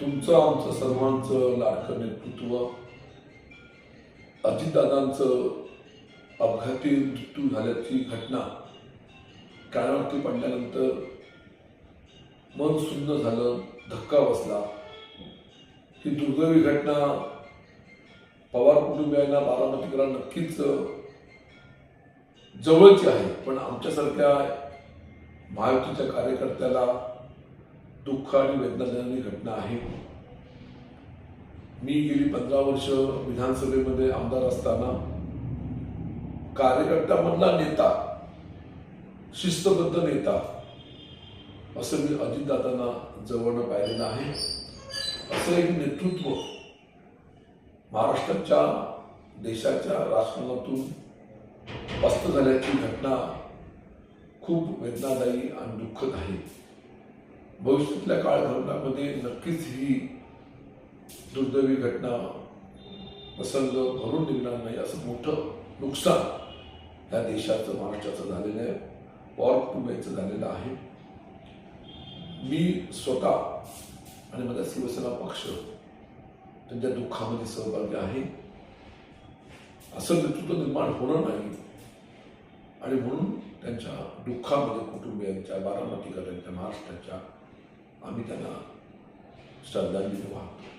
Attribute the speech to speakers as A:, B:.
A: तुमचं आमचं सर्वांचं लाडकं नेतृत्व अजितदादांचं अपघाती मृत्यू झाल्याची घटना कानावरती पडल्यानंतर मन सुन्न झालं धक्का बसला. ही दुर्दैवी घटना पवार कुटुंबियांना बारामतीकरांना नक्कीच जवळची आहे पण आमच्यासारख्या महायुतीच्या कार्यकर्त्याला दुःख आणि वेदना देणारी घटना आहे. मी गेली पंधरा वर्ष विधानसभेमध्ये आमदार असताना कार्यकर्त्यामधला नेता शिस्तबद्ध नेता असं मी अजितदादांना जवळनं पाहिलेलं आहे. असं एक नेतृत्व महाराष्ट्राच्या देशाच्या राजकारणातून पस्त झाल्याची घटना खूप वेदनादायी आणि दुःखद आहे. भविष्यातल्या काळखंडामध्ये नक्कीच ही दुर्दैवी घटना प्रसंग भरून निघणार नाही असं मोठं नुकसान या देशाचं महाराष्ट्राचं झालेलं आहे. पॉवर कुटुंबियांचं झालेलं आहे. मी स्वतः आणि माझा शिवसेना पक्ष त्यांच्या दुःखामध्ये सहभागी आहे. असं नेतृत्व निर्माण होणार नाही. आणि म्हणून त्यांच्या दुःखामध्ये कुटुंबियांच्या बारामतीकरांच्या महाराष्ट्राच्या आम्ही त्यांना श्रद्धांजली वाहतो